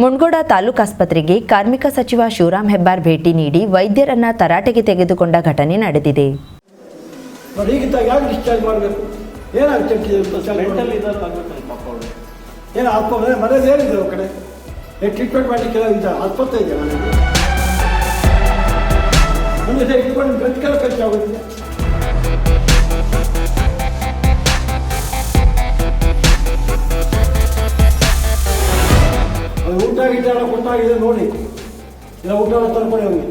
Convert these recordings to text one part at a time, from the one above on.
ಮುಂಡಗೋಡ ತಾಲೂಕಾಸ್ಪತ್ರೆಗೆ ಕಾರ್ಮಿಕ ಸಚಿವ ಶಿವರಾಮ್ ಹೆಬ್ಬಾರ್ ಭೇಟಿ ನೀಡಿ ವೈದ್ಯರನ್ನ ತರಾಟೆಗೆ ತೆಗೆದುಕೊಂಡ ಘಟನೆ ನಡೆದಿದೆ. ನೋಡಿ ಈಗಿದ್ದಾಗ ಯಾಕೆ ಊಟ ಗಿಟ್ಟ ಎಲ್ಲ ಕೊಟ್ಟಾಗಿದೆ ನೋಡಿ. ಇಲ್ಲ ಊಟ ಎಲ್ಲ ತರ್ಕೊಳ್ಳಿ ಹೋಗಿ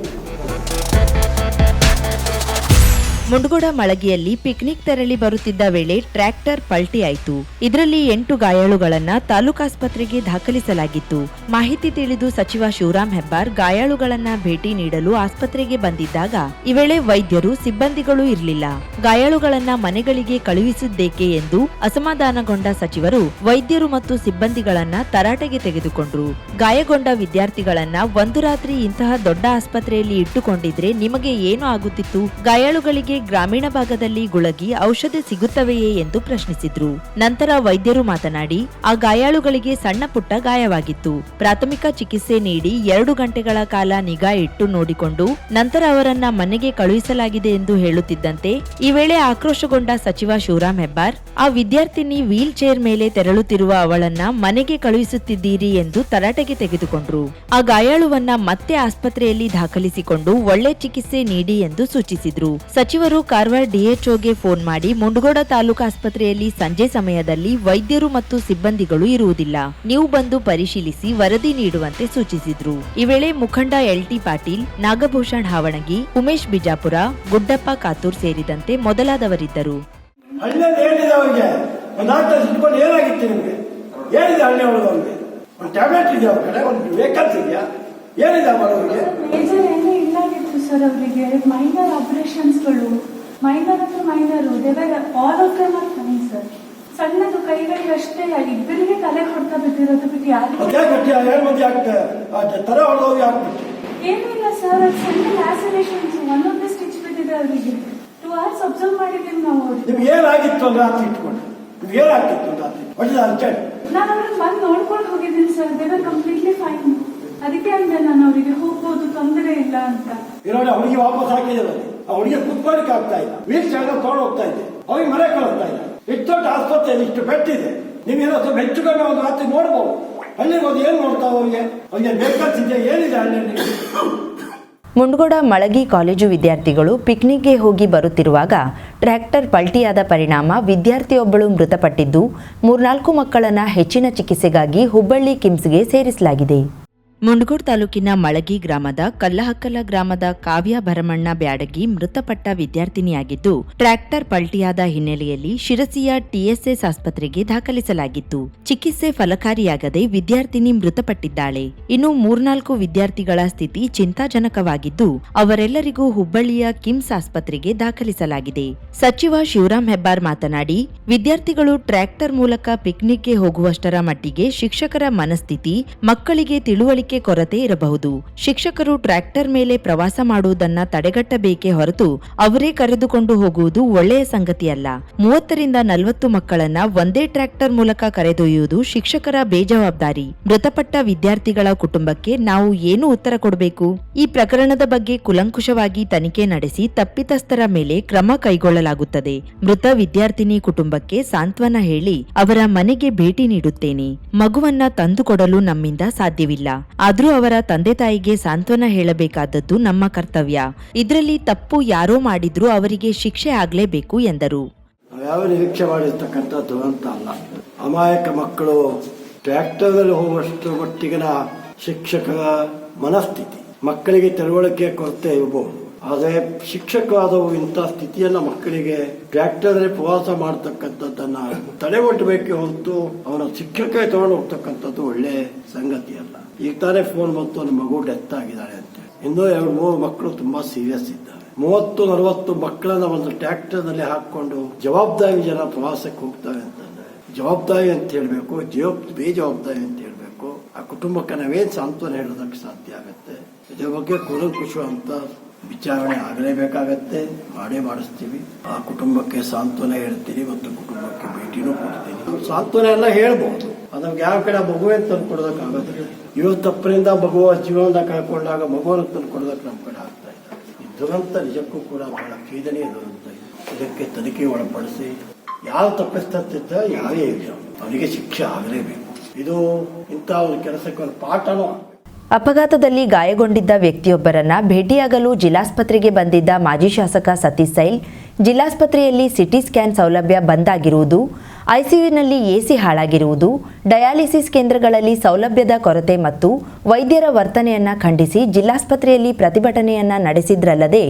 ಮುಂಡಗೋಡ ಮಳಗಿಯಲ್ಲಿ ಪಿಕ್ನಿಕ್ ತೆರಳಿ ಬರುತ್ತಿದ್ದ ವೇಳೆ ಟ್ರ್ಯಾಕ್ಟರ್ ಪಲ್ಟಿಯಾಯಿತು. ಇದರಲ್ಲಿ ಎಂಟು ಗಾಯಾಳುಗಳನ್ನ ತಾಲೂಕಾಸ್ಪತ್ರೆಗೆ ದಾಖಲಿಸಲಾಗಿತ್ತು. ಮಾಹಿತಿ ತಿಳಿದು ಸಚಿವ ಶಿವರಾಮ್ ಹೆಬ್ಬಾರ್ ಗಾಯಾಳುಗಳನ್ನ ಭೇಟಿ ನೀಡಲು ಆಸ್ಪತ್ರೆಗೆ ಬಂದಿದ್ದಾಗ ಈ ವೇಳೆ ವೈದ್ಯರು ಸಿಬ್ಬಂದಿಗಳು ಇರಲಿಲ್ಲ. ಗಾಯಾಳುಗಳನ್ನ ಮನೆಗಳಿಗೆ ಕಳುಹಿಸಿದ್ದೇಕೆ ಎಂದು ಅಸಮಾಧಾನಗೊಂಡ ಸಚಿವರು ವೈದ್ಯರು ಮತ್ತು ಸಿಬ್ಬಂದಿಗಳನ್ನ ತರಾಟೆಗೆ ತೆಗೆದುಕೊಂಡ್ರು. ಗಾಯಗೊಂಡ ವಿದ್ಯಾರ್ಥಿಗಳನ್ನ ಒಂದು ರಾತ್ರಿ ಇಂತಹ ದೊಡ್ಡ ಆಸ್ಪತ್ರೆಯಲ್ಲಿ ಇಟ್ಟುಕೊಂಡಿದ್ರೆ ನಿಮಗೆ ಏನು ಆಗುತ್ತಿತ್ತು? ಗಾಯಾಳುಗಳಿಗೆ ಗ್ರಾಮೀಣ ಭಾಗದಲ್ಲಿ ಗುಳಗಿ ಔಷಧಿ ಸಿಗುತ್ತವೆಯೇ ಎಂದು ಪ್ರಶ್ನಿಸಿದ್ರು. ನಂತರ ವೈದ್ಯರು ಮಾತನಾಡಿ, ಆ ಗಾಯಾಳುಗಳಿಗೆ ಸಣ್ಣ ಪುಟ್ಟ ಗಾಯವಾಗಿತ್ತು. ಪ್ರಾಥಮಿಕ ಚಿಕಿತ್ಸೆ ನೀಡಿ ಎರಡು ಗಂಟೆಗಳ ಕಾಲ ನಿಗಾ ಇಟ್ಟು ನೋಡಿಕೊಂಡು, ನಂತರ ಅವರನ್ನ ಮನೆಗೆ ಕಳುಹಿಸಲಾಗಿದೆ ಎಂದು ಹೇಳುತ್ತಿದ್ದಂತೆ, ಈ ವೇಳೆ ಆಕ್ರೋಶಗೊಂಡ ಸಚಿವ ಶಿವರಾಮ್ ಹೆಬ್ಬಾರ್, ಆ ವಿದ್ಯಾರ್ಥಿನಿ ವೀಲ್ ಚೇರ್ ಮೇಲೆ ತೆರಳುತ್ತಿರುವ ಅವಳನ್ನ ಮನೆಗೆ ಕಳುಹಿಸುತ್ತಿದ್ದೀರಿ ಎಂದು ತರಾಟೆಗೆ ತೆಗೆದುಕೊಂಡ್ರು. ಆ ಗಾಯಾಳುವನ್ನ ಮತ್ತೆ ಆಸ್ಪತ್ರೆಯಲ್ಲಿ ದಾಖಲಿಸಿಕೊಂಡು ಒಳ್ಳೆ ಚಿಕಿತ್ಸೆ ನೀಡಿ ಎಂದು ಸೂಚಿಸಿದ್ರು. ಸಚಿವರು ಕಾರವಾರ ಡಿಎಚ್ಒಗೆ ಫೋನ್ ಮಾಡಿ ಮುಂಡಗೋಡ ತಾಲೂಕು ಆಸ್ಪತ್ರೆಯಲ್ಲಿ ಸಂಜೆ ಸಮಯದಲ್ಲಿ ವೈದ್ಯರು ಮತ್ತು ಸಿಬ್ಬಂದಿಗಳು ಇರುವುದಿಲ್ಲ. ನೀವು ಬಂದು ಪರಿಶೀಲಿಸಿ ವರದಿ ನೀಡುವಂತೆ ಸೂಚಿಸಿದ್ರು. ಈ ವೇಳೆ ಮುಖಂಡ ಎಲ್ಟಿ ಪಾಟೀಲ್, ನಾಗಭೂಷಣ್ ಹಾವಣಗಿ, ಉಮೇಶ್ ಬಿಜಾಪುರ, ಗುಡ್ಡಪ್ಪ ಕಾತೂರ್ ಸೇರಿದಂತೆ ಮೊದಲಾದವರಿದ್ದರು. ಏನಿದೆ ಸರ್ ಅವರಿಗೆ ಮೈನರ್ ಆಪರೇಷನ್ಸ್ಗಳು ಮೈನರ್ ಅಂದ್ರೆ minor they are all of them are fine sir ಸಣ್ಣದು ಕೈಗಳಿಗೆ ಅಷ್ಟೇ ಇಬ್ಬರಿಗೆ ತಲೆ ಹೊಡ್ತಾ ಬಿದ್ದಿರೋದು ಬಿಟ್ಟು ಯಾರು ತರ ಹೊಡೆದವ್ರಿಗೆ ಹಾಕ್ಬಿಟ್ಟು ಏನೂ ಇಲ್ಲ ಸರ್ ಅದು ಸಣ್ಣ ಲ್ಯಾಸರೇಷನ್ಸ್ ಒಂದೊಂದೇ ಸ್ಟಿಚ್ ಬಿದ್ದಿದೆ ಅವರಿಗೆ. ಟೂ ಅವರ್ಸ್ ಅಬ್ಸರ್ವ್ ಮಾಡಿದ್ದೀವಿ ನಾವು ಅವ್ರಿಗೆ. ನಿಮ್ಗೆ ಏನಾಗಿತ್ತು ಅಂದ್ರೆ ರಾತ್ರಿ ಇಟ್ಕೊಂಡು? ನಿಮ್ಗೆ ಏನಾಗ್ತಿತ್ತು ಅಂತ ಹೊಡೆದ ಅರ್ಜೆಂಟ್ ನಾನು ಅವ್ರನ್ನ ಬಂದು ನೋಡ್ಕೊಂಡು ಹೋಗಿದ್ದೀನಿ ಸರ್ ದೇವರ್ ಕಂಪ್ಲೀಟ್ಲಿ ಫೈನ್ ಅದಕ್ಕೆ ಅಂದೆ ನಾನು ಅವರಿಗೆ ಇರೋಣ ಹುಡುಗಿ ವಾಪಸ್ ಹಾಕಿದ್ದಾರೆ. ಅವನಿಗೆ ಕುತ್ಕೊಳ್ಳಿಕ್ಕೆ ಆಗ್ತಾ ಇಲ್ಲ. ವೀಲ್ ಚೇರ್ ತಗೊಂಡು ಹೋಗ್ತಾ ಇದೆ. ಅವ್ರಿಗೆ ಮನೆ ಕಳಿಸ್ತಾ ಇಲ್ಲ. ಇಷ್ಟು ದೊಡ್ಡ ಆಸ್ಪತ್ರೆಯಲ್ಲಿ ಇಷ್ಟು ಬೆಟ್ಟಿದೆ. ನೀವೇನೋ ಸ್ವಲ್ಪ ಹೆಚ್ಚು ಕಮ್ಮಿ ಒಂದು ರಾತ್ರಿ ನೋಡ್ಬೋದು. ಹಳ್ಳಿಗೆ ಹೋಗಿ ಏನ್ ನೋಡ್ತಾವ ಅವ್ರಿಗೆ? ಅವ್ರಿಗೆ ಬೇಕಾಗ್ತಿದೆ ಏನಿದೆ ಹಳ್ಳಿಯಲ್ಲಿ ಮುಂಡಗೋಡ ಮಳಗಿ ಕಾಲೇಜು ವಿದ್ಯಾರ್ಥಿಗಳು ಪಿಕ್ನಿಕ್ಗೆ ಹೋಗಿ ಬರುತ್ತಿರುವಾಗ ಟ್ರ್ಯಾಕ್ಟರ್ ಪಲ್ಟಿಯಾದ ಪರಿಣಾಮ ವಿದ್ಯಾರ್ಥಿಯೊಬ್ಬಳು ಮೃತಪಟ್ಟಿದ್ದು, ಮೂರ್ನಾಲ್ಕು ಮಕ್ಕಳನ್ನ ಹೆಚ್ಚಿನ ಚಿಕಿತ್ಸೆಗಾಗಿ ಹುಬ್ಬಳ್ಳಿ ಕಿಮ್ಸ್ಗೆ ಸೇರಿಸಲಾಗಿದೆ. ಮುಂಡಗೋಡ್ ತಾಲೂಕಿನ ಮಳಗಿ ಗ್ರಾಮದ ಕಲ್ಲಹಕ್ಕಲ ಗ್ರಾಮದ ಕಾವ್ಯ ಭರಮಣ್ಣ ಬ್ಯಾಡಗಿ ಮೃತಪಟ್ಟ ವಿದ್ಯಾರ್ಥಿನಿಯಾಗಿದ್ದು, ಟ್ರ್ಯಾಕ್ಟರ್ ಪಲ್ಟಿಯಾದ ಹಿನ್ನೆಲೆಯಲ್ಲಿ ಶಿರಸಿಯ ಟಿಎಸ್ಎಸ್ ಆಸ್ಪತ್ರೆಗೆ ದಾಖಲಿಸಲಾಗಿತ್ತು. ಚಿಕಿತ್ಸೆ ಫಲಕಾರಿಯಾಗದೆ ವಿದ್ಯಾರ್ಥಿನಿ ಮೃತಪಟ್ಟಿದ್ದಾಳೆ. ಇನ್ನು ಮೂರ್ನಾಲ್ಕು ವಿದ್ಯಾರ್ಥಿಗಳ ಸ್ಥಿತಿ ಚಿಂತಾಜನಕವಾಗಿದ್ದು, ಅವರೆಲ್ಲರಿಗೂ ಹುಬ್ಬಳ್ಳಿಯ ಕಿಮ್ಸ್ ಆಸ್ಪತ್ರೆಗೆ ದಾಖಲಿಸಲಾಗಿದೆ. ಸಚಿವ ಶಿವರಾಂ ಹೆಬ್ಬಾರ್ ಮಾತನಾಡಿ, ವಿದ್ಯಾರ್ಥಿಗಳು ಟ್ರ್ಯಾಕ್ಟರ್ ಮೂಲಕ ಪಿಕ್ನಿಕ್ಗೆ ಹೋಗುವಷ್ಟರ ಮಟ್ಟಿಗೆ ಶಿಕ್ಷಕರ ಮನಸ್ಥಿತಿ ಮಕ್ಕಳಿಗೆ ತಿಳುವಳಿಕೆ ಕೊರತೆ ಇರಬಹುದು. ಶಿಕ್ಷಕರು ಟ್ರ್ಯಾಕ್ಟರ್ ಮೇಲೆ ಪ್ರವಾಸ ಮಾಡುವುದನ್ನ ತಡೆಗಟ್ಟಬೇಕೇ ಹೊರತು ಅವರೇ ಕರೆದುಕೊಂಡು ಹೋಗುವುದು ಒಳ್ಳೆಯ ಸಂಗತಿಯಲ್ಲ. ಮೂವತ್ತರಿಂದ ನಲವತ್ತು ಮಕ್ಕಳನ್ನ ಒಂದೇ ಟ್ರ್ಯಾಕ್ಟರ್ ಮೂಲಕ ಕರೆದೊಯ್ಯುವುದು ಶಿಕ್ಷಕರ ಬೇಜವಾಬ್ದಾರಿ. ಮೃತಪಟ್ಟ ವಿದ್ಯಾರ್ಥಿಗಳ ಕುಟುಂಬಕ್ಕೆ ನಾವು ಏನು ಉತ್ತರ ಕೊಡಬೇಕು? ಈ ಪ್ರಕರಣದ ಬಗ್ಗೆ ಕುಲಂಕುಷವಾಗಿ ತನಿಖೆ ನಡೆಸಿ ತಪ್ಪಿತಸ್ಥರ ಮೇಲೆ ಕ್ರಮ ಕೈಗೊಳ್ಳಲಾಗುತ್ತದೆ. ಮೃತ ವಿದ್ಯಾರ್ಥಿನಿ ಕುಟುಂಬಕ್ಕೆ ಸಾಂತ್ವನ ಹೇಳಿ ಅವರ ಮನೆಗೆ ಭೇಟಿ ನೀಡುತ್ತೇನೆ. ಮಗುವನ್ನ ತಂದುಕೊಡಲು ನಮ್ಮಿಂದ ಸಾಧ್ಯವಿಲ್ಲ. ಆದ್ರೂ ಅವರ ತಂದೆ ತಾಯಿಗೆ ಸಾಂತ್ವನ ಹೇಳಬೇಕಾದದ್ದು ನಮ್ಮ ಕರ್ತವ್ಯ. ಇದರಲ್ಲಿ ತಪ್ಪು ಯಾರೋ ಮಾಡಿದ್ರೂ ಅವರಿಗೆ ಶಿಕ್ಷೆ ಆಗಲೇಬೇಕು ಎಂದರು. ಯಾವ ನಿರೀಕ್ಷೆ ಮಾಡಿರ್ತಕ್ಕಂಥದ್ದು ಅಂತ ಅಲ್ಲ. ಅಮಾಯಕ ಮಕ್ಕಳು ಟ್ರ್ಯಾಕ್ಟರ್ನಲ್ಲಿ ಹೋಗುವಷ್ಟು ಮಟ್ಟಿಗಿನ ಶಿಕ್ಷಕರ ಮನಸ್ಥಿತಿ. ಮಕ್ಕಳಿಗೆ ತಿಳುವಳಿಕೆ ಕೊರತೆ ಇರಬಹುದು ಆದರೆ ಶಿಕ್ಷಕವಾದವು ಇಂಥ ಸ್ಥಿತಿಯನ್ನ ಮಕ್ಕಳಿಗೆ ಟ್ರ್ಯಾಕ್ಟರ್ನಲ್ಲಿ ಪ್ರವಾಸ ಮಾಡತಕ್ಕಂಥದ್ದನ್ನ ತಡೆ ಒಡ್ಡಬೇಕೆ ಹೊರತು ಅವನ ಶಿಕ್ಷಕ ತಗೊಂಡು ಹೋಗ್ತಕ್ಕಂಥದ್ದು ಒಳ್ಳೆ ಸಂಗತಿ ಅಲ್ಲ. ಈಗ ತಾನೇ ಫೋನ್ ಬಂತು ನನ್ನ ಮಗು ಡೆತ್ ಆಗಿದ್ದಾಳೆ ಅಂತ ಇನ್ನೂ ಎರಡು, ಮೂರು ಮಕ್ಕಳು ತುಂಬಾ ಸೀರಿಯಸ್ ಇದ್ದಾರೆ. ಮೂವತ್ತು, ನಲವತ್ತು ಮಕ್ಕಳನ್ನ ಒಂದು ಟ್ರ್ಯಾಕ್ಟರ್ನಲ್ಲಿ ಹಾಕೊಂಡು ಜವಾಬ್ದಾರಿ ಜನ ಪ್ರವಾಸಕ್ಕೆ ಹೋಗ್ತಾರೆ ಅಂತಂದ್ರೆ, ಜವಾಬ್ದಾರಿ ಅಂತ ಹೇಳಬೇಕು, ಜೀವ, ಬೇಜವಾಬ್ದಾರಿ ಅಂತ ಹೇಳಬೇಕು, ಆ ಕುಟುಂಬಕ್ಕೆ ನಾವೇನ್ ಸಾಂತ್ವನ ಹೇಳೋದಕ್ಕೆ ಸಾಧ್ಯ ಆಗುತ್ತೆ? ಇದ್ರ ಬಗ್ಗೆ ಕೂಲಂಕುಷ ಅಂತ ವಿಚಾರಣೆ ಆಗಲೇಬೇಕಾಗತ್ತೆ, ಮಾಡೇ ಮಾಡಿಸ್ತೀವಿ. ಆ ಕುಟುಂಬಕ್ಕೆ ಸಾಂತ್ವನ ಹೇಳ್ತೀನಿ ಮತ್ತು ಕುಟುಂಬಕ್ಕೆ ಭೇಟಿನೂ ಕೊಡ್ತೀನಿ. ಸಾಂತ್ವನ ಎಲ್ಲ ಹೇಳ್ಬಹುದು ಅದು ನಮ್ಗೆ ಯಾವ ಕಡೆ ಮಗುವೇ ತಂದು ಕೊಡೋದಕ್ಕಾಗೋದಿಲ್ಲ ಇವತ್ತು ತಪ್ಪರಿಂದ ಮಗುವ ಜೀವನದ ಕಳ್ಕೊಂಡಾಗ ಮಗುವನ್ನು ತಂದು ಕೊಡೋದಕ್ಕೆ ನಮ್ಮ ಕಡೆ ಆಗ್ತಾ ಇಲ್ಲ. ಈ ದುರಂತ ನಿಜಕ್ಕೂ ಕೂಡ ಬಹಳ ಖೇದನೀಯ ದುರಂತ. ಇದಕ್ಕೆ ತನಿಖೆ ಒಳಪಡಿಸಿ ಯಾರು ತಪ್ಪಿಸ್ತಿದ್ದ ಯಾರೇ ಇಲ್ಲ ಅವನಿಗೆ ಶಿಕ್ಷೆ ಆಗಲೇಬೇಕು. ಇದು ಇಂಥ ಒಂದು ಕೆಲಸಕ್ಕೆ ಒಂದು ಪಾಠನೂ ಅಪಘಾತದಲ್ಲಿ ಗಾಯಗೊಂಡಿದ್ದ ವ್ಯಕ್ತಿಯೊಬ್ಬರನ್ನ ಭೇಟಿಯಾಗಲು ಜಿಲ್ಲಾಸ್ಪತ್ರೆಗೆ ಬಂದಿದ್ದ ಮಾಜಿ ಶಾಸಕ ಸತೀಶ್ ಸೈಲ್. ಜಿಲ್ಲಾಸ್ಪತ್ರೆಯಲ್ಲಿ ಸಿಟಿ ಸ್ಕ್ಯಾನ್ ಸೌಲಭ್ಯ ಬಂದ್ ಆಗಿರುವುದು ಐಸಿಯುನಲ್ಲಿ ಎಸಿ ಹಾಳಾಗಿರುವುದು, ಡಯಾಲಿಸಿಸ್ ಕೇಂದ್ರಗಳಲ್ಲಿ ಸೌಲಭ್ಯದ ಕೊರತೆ ಮತ್ತು ವೈದ್ಯರ ವರ್ತನೆಯನ್ನ ಖಂಡಿಸಿ ಜಿಲ್ಲಾಸ್ಪತ್ರೆಯಲ್ಲಿ ಪ್ರತಿಭಟನೆಯನ್ನ ನಡೆಸಿದ್ರಲ್ಲದೆ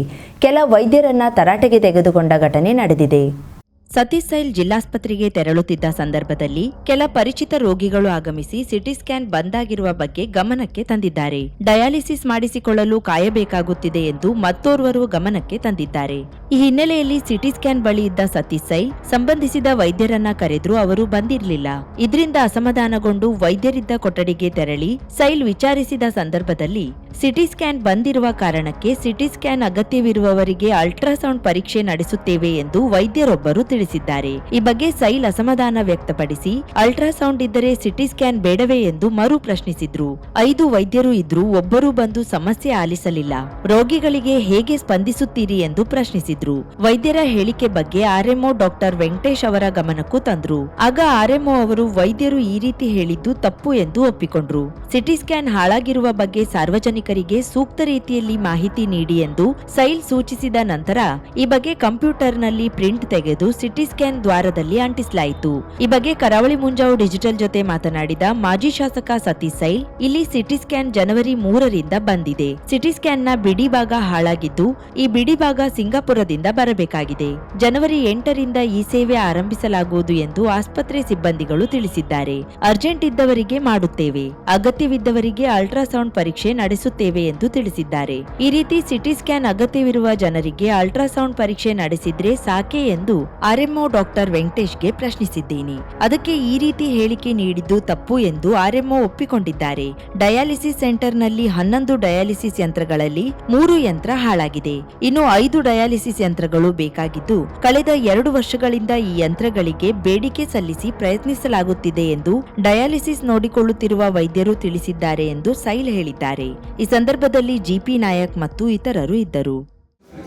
ಕೆಲ ವೈದ್ಯರನ್ನ ತರಾಟೆಗೆ ತೆಗೆದುಕೊಂಡ ಘಟನೆ ನಡೆದಿದೆ. ಸತೀಶ್ ಸೈಲ್ ಜಿಲ್ಲಾಸ್ಪತ್ರೆಗೆ ತೆರಳುತ್ತಿದ್ದ ಸಂದರ್ಭದಲ್ಲಿ ಕೆಲ ಪರಿಚಿತ ರೋಗಿಗಳು ಆಗಮಿಸಿ ಸಿಟಿ ಸ್ಕ್ಯಾನ್ ಬಂದಾಗಿರುವ ಬಗ್ಗೆ ಗಮನಕ್ಕೆ ತಂದಿದ್ದಾರೆ. ಡಯಾಲಿಸಿಸ್ ಮಾಡಿಸಿಕೊಳ್ಳಲು ಕಾಯಬೇಕಾಗುತ್ತಿದೆ ಎಂದು ಮತ್ತೋರ್ವರು ಗಮನಕ್ಕೆ ತಂದಿದ್ದಾರೆ. ಈ ಹಿನ್ನೆಲೆಯಲ್ಲಿ ಸಿಟಿ ಸ್ಕ್ಯಾನ್ ಬಳಿ ಇದ್ದ ಸತೀಶ್ ಸೈಲ್ ಸಂಬಂಧಿಸಿದ ವೈದ್ಯರನ್ನ ಕರೆದ್ರು ಅವರು ಬಂದಿರಲಿಲ್ಲ. ಇದರಿಂದ ಅಸಮಾಧಾನಗೊಂಡು ವೈದ್ಯರಿದ್ದ ಕೊಠಡಿಗೆ ತೆರಳಿ ಸೈಲ್ ವಿಚಾರಿಸಿದ ಸಂದರ್ಭದಲ್ಲಿ ಸಿಟಿ ಸ್ಕ್ಯಾನ್ ಬಂದಿರುವ ಕಾರಣಕ್ಕೆ ಸಿಟಿ ಸ್ಕ್ಯಾನ್ ಅಗತ್ಯವಿರುವವರಿಗೆ ಅಲ್ಟ್ರಾಸೌಂಡ್ ಪರೀಕ್ಷೆ ನಡೆಸುತ್ತೇವೆ ಎಂದು ವೈದ್ಯರೊಬ್ಬರು ತಿಳಿಸಿದ್ದಾರೆ. ಈ ಬಗ್ಗೆ ಸೈಲ್ ಅಸಮಾಧಾನ ವ್ಯಕ್ತಪಡಿಸಿ, ಅಲ್ಟ್ರಾಸೌಂಡ್ ಇದ್ದರೆ ಸಿಟಿ ಸ್ಕ್ಯಾನ್ ಬೇಡವೇ ಎಂದು ಮರು ಪ್ರಶ್ನಿಸಿದ್ರು. ಐದು ವೈದ್ಯರು ಇದ್ರೂ ಒಬ್ಬರು ಬಂದು ಸಮಸ್ಯೆ ಆಲಿಸಲಿಲ್ಲ. ರೋಗಿಗಳಿಗೆ ಹೇಗೆ ಸ್ಪಂದಿಸುತ್ತೀರಿ ಎಂದು ಪ್ರಶ್ನಿಸಿದ್ರು. ವೈದ್ಯರ ಹೇಳಿಕೆ ಬಗ್ಗೆ ಆರ್ಎಂಒ ಡಾಕ್ಟರ್ ವೆಂಕಟೇಶ್ ಅವರ ಗಮನಕ್ಕೂ ತಂದ್ರು. ಆಗ ಆರ್ಎಂಒ ಅವರು ವೈದ್ಯರು ಈ ರೀತಿ ಹೇಳಿದ್ದು ತಪ್ಪು ಎಂದು ಒಪ್ಪಿಕೊಂಡ್ರು. ಸಿಟಿ ಸ್ಕ್ಯಾನ್ ಹಾಳಾಗಿರುವ ಬಗ್ಗೆ ಸಾರ್ವಜನಿಕರಿಗೆ ಸೂಕ್ತ ರೀತಿಯಲ್ಲಿ ಮಾಹಿತಿ ನೀಡಿ ಎಂದು ಸೈಲ್ ಸೂಚಿಸಿದ ನಂತರ, ಈ ಬಗ್ಗೆ ಕಂಪ್ಯೂಟರ್ನಲ್ಲಿ ಪ್ರಿಂಟ್ ತೆಗೆದು ಸಿಟಿ ಸ್ಕ್ಯಾನ್ ದ್ವಾರದಲ್ಲಿ ಅಂಟಿಸಲಾಯಿತು. ಈ ಬಗ್ಗೆ ಕರಾವಳಿ ಮುಂಜಾವು ಡಿಜಿಟಲ್ ಜೊತೆ ಮಾತನಾಡಿದ ಮಾಜಿ ಶಾಸಕ ಸತೀಶ್ ಸೈಲ್, ಇಲ್ಲಿ ಸಿಟಿ ಸ್ಕ್ಯಾನ್ ಜನವರಿ ಮೂರರಿಂದ ಬಂದಿದೆ. ಸಿಟಿ ಸ್ಕ್ಯಾನ್ನ ಬಿಡಿ ಭಾಗ ಹಾಳಾಗಿದ್ದು, ಈ ಬಿಡಿ ಭಾಗ ಸಿಂಗಾಪುರದಿಂದ ಬರಬೇಕಾಗಿದೆ. ಜನವರಿ ಎಂಟರಿಂದ ಈ ಸೇವೆ ಆರಂಭಿಸಲಾಗುವುದು ಎಂದು ಆಸ್ಪತ್ರೆ ಸಿಬ್ಬಂದಿಗಳು ತಿಳಿಸಿದ್ದಾರೆ. ಅರ್ಜೆಂಟ್ ಇದ್ದವರಿಗೆ ಮಾಡುತ್ತೇವೆ. ಅಗತ್ಯವಿದ್ದವರಿಗೆ ಅಲ್ಟ್ರಾಸೌಂಡ್ ಪರೀಕ್ಷೆ ನಡೆಸುತ್ತೇವೆ ಎಂದು ತಿಳಿಸಿದ್ದಾರೆ. ಈ ರೀತಿ ಸಿಟಿ ಸ್ಕ್ಯಾನ್ ಅಗತ್ಯವಿರುವ ಜನರಿಗೆ ಅಲ್ಟ್ರಾಸೌಂಡ್ ಪರೀಕ್ಷೆ ನಡೆಸಿದ್ರೆ ಸಾಕೆ ಎಂದು ಆರ್ಎಂಒ ಡಾಕ್ಟರ್ ವೆಂಕಟೇಶ್ಗೆ ಪ್ರಶ್ನಿಸಿದ್ದೇನೆ. ಅದಕ್ಕೆ ಈ ರೀತಿ ಹೇಳಿಕೆ ನೀಡಿದ್ದು ತಪ್ಪು ಎಂದು ಆರ್ಎಂಒ ಒಪ್ಪಿಕೊಂಡಿದ್ದಾರೆ. ಡಯಾಲಿಸಿಸ್ ಸೆಂಟರ್ನಲ್ಲಿ ಹನ್ನೊಂದು ಡಯಾಲಿಸಿಸ್ ಯಂತ್ರಗಳಲ್ಲಿ ಮೂರು ಯಂತ್ರ ಹಾಳಾಗಿದೆ. ಇನ್ನು ಐದು ಡಯಾಲಿಸಿಸ್ ಯಂತ್ರಗಳು ಬೇಕಾಗಿದ್ದು, ಕಳೆದ ಎರಡು ವರ್ಷಗಳಿಂದ ಈ ಯಂತ್ರಗಳಿಗೆ ಬೇಡಿಕೆ ಸಲ್ಲಿಸಿ ಪ್ರಯತ್ನಿಸಲಾಗುತ್ತಿದೆ ಎಂದು ಡಯಾಲಿಸಿಸ್ ನೋಡಿಕೊಳ್ಳುತ್ತಿರುವ ವೈದ್ಯರು ತಿಳಿಸಿದ್ದಾರೆ ಎಂದು ಸೈಲ್ ಹೇಳಿದ್ದಾರೆ. ಈ ಸಂದರ್ಭದಲ್ಲಿ ಜಿಪಿ ನಾಯಕ್ ಮತ್ತು ಇತರರು ಇದ್ದರು.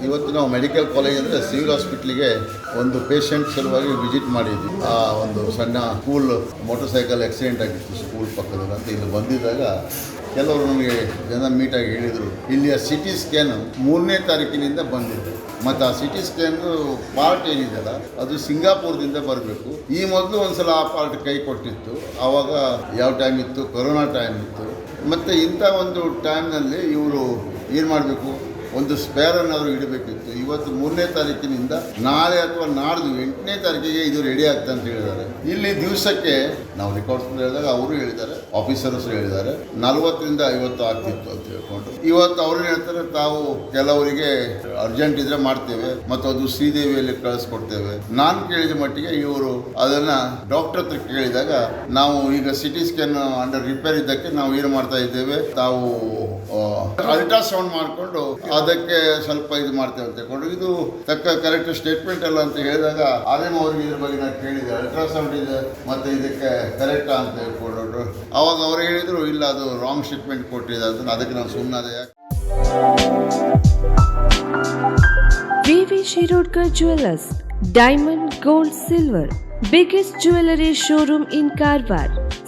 ಇವತ್ತು ನಾವು ಮೆಡಿಕಲ್ ಕಾಲೇಜ್ ಅಂದರೆ ಸಿವಿಲ್ ಹಾಸ್ಪಿಟ್ಲಿಗೆ ಒಂದು ಪೇಷಂಟ್ ಸಲುವಾಗಿ ವಿಸಿಟ್ ಮಾಡಿದ್ವಿ. ಆ ಒಂದು ಸಣ್ಣ ಸ್ಕೂಲ್ ಮೋಟರ್ ಸೈಕಲ್ ಆಕ್ಸಿಡೆಂಟ್ ಆಗಿತ್ತು ಸ್ಕೂಲ್ ಪಕ್ಕದಲ್ಲಿ ಅಂತ ಇಲ್ಲಿ ಬಂದಿದ್ದಾಗ ಕೆಲವರು ನಮಗೆ ಜನ ಮೀಟಾಗಿ ಹೇಳಿದರು, ಇಲ್ಲಿಯ ಸಿಟಿ ಸ್ಕ್ಯಾನ್ ಮೂರನೇ ತಾರೀಕಿನಿಂದ ಬಂದಿದೆ. ಮತ್ತು ಆ ಸಿಟಿ ಸ್ಕ್ಯಾನ್ ಪಾರ್ಟ್ ಏನಿದೆಯಲ್ಲ, ಅದು ಸಿಂಗಾಪುರದಿಂದ ಬರಬೇಕು. ಈ ಮೊದಲು ಒಂದ್ಸಲ ಆ ಪಾರ್ಟ್ ಕೈ ಕೊಟ್ಟಿತ್ತು. ಆವಾಗ ಯಾವ ಟೈಮ್ ಇತ್ತು? ಕೊರೋನಾ ಟೈಮ್ ಇತ್ತು. ಮತ್ತು ಇಂಥ ಒಂದು ಟೈಮ್ನಲ್ಲಿ ಇವರು ಏನು ಮಾಡಬೇಕು? ಒಂದು ಸ್ಪೇರನ್ನಾದರೂ ಇಡಬೇಕಿತ್ತು. ಇವತ್ತು ಮೂರನೇ ತಾರೀಕಿನಿಂದ ನಾಳೆ ಅಥವಾ ನಾಡ್ದು ಎಂಟನೇ ತಾರೀಕಿಗೆ ಇದು ರೆಡಿ ಆಗ್ತದೆ ಅಂತ ಹೇಳಿದ್ದಾರೆ. ಇಲ್ಲಿ ದಿವಸಕ್ಕೆ ನಾವು ರೆಕಾರ್ಡ್ಸ್ ಹೇಳಿದಾಗ ಅವರು ಹೇಳಿದ್ದಾರೆ ಆಫೀಸರ್ಸ್ ಹೇಳಿದ್ದಾರೆ. ನಲವತ್ತರಿಂದ ಐವತ್ತು ಆಗ್ತಿತ್ತು ಅಂತ ಹೇಳ್ಕೊಂಡು. ಇವತ್ತು ಅವ್ರು ಹೇಳ್ತಾರೆ, ತಾವು ಕೆಲವರಿಗೆ ಅರ್ಜೆಂಟ್ ಇದ್ರೆ ಮಾಡ್ತೇವೆ, ಮತ್ತು ಅದು ಶ್ರೀದೇವಿಯಲ್ಲಿ ಕಳಿಸ್ಕೊಡ್ತೇವೆ. ನಾನು ಕೇಳಿದ ಮಟ್ಟಿಗೆ ಇವರು ಅದನ್ನ ಡಾಕ್ಟರ್ ಹತ್ರ ಕೇಳಿದಾಗ, ನಾವು ಈಗ ಸಿಟಿ ಸ್ಕ್ಯಾನ್ ಅಂಡರ್ ರಿಪೇರ್ ಇದ್ದಕ್ಕೆ ನಾವು ಏನು ಮಾಡ್ತಾ ಇದ್ದೇವೆ, ತಾವು ಅಲ್ಟ್ರಾಸೌಂಡ್ ಮಾಡಿಕೊಂಡು ಅದಕ್ಕೆ ಸ್ವಲ್ಪ ಇದು ಮಾಡ್ತೇವೆ ಅಂತ ಹೇಳ್ಕೊಂಡು. ಇದು ತಕ್ಕ ಕರೆಕ್ಟ್ ಸ್ಟೇಟ್ಮೆಂಟ್ ಅಲ್ಲ ಅಂತ ಹೇಳಿದಾಗ, ಆರ್ಎಂ ಅವ್ರಿಗೆ ಇದ್ರ ಬಗ್ಗೆ ನಾನು ಕೇಳಿದೆ ಅಲ್ಟ್ರಾಸೌಂಡ್ ಇದೆ, ಮತ್ತೆ ಇದಕ್ಕೆ ಕರೆಕ್ಟಾ ಅಂತ ಹೇಳ್ಕೊಂಡು. ಅವಾಗ ಅವ್ರು ಹೇಳಿದ್ರು, ಇಲ್ಲ, ಅದು ರಾಂಗ್ ಶಿಪ್ಮೆಂಟ್ ಕೊಟ್ಟಿದೆ ಅಂತ ಅದಕ್ಕೆ ನಾವು ಸುಮ್ಮನಾದೆ ಯಾಕೆ V Shirodkar jewellers diamond gold silver biggest jewellery showroom in Karwar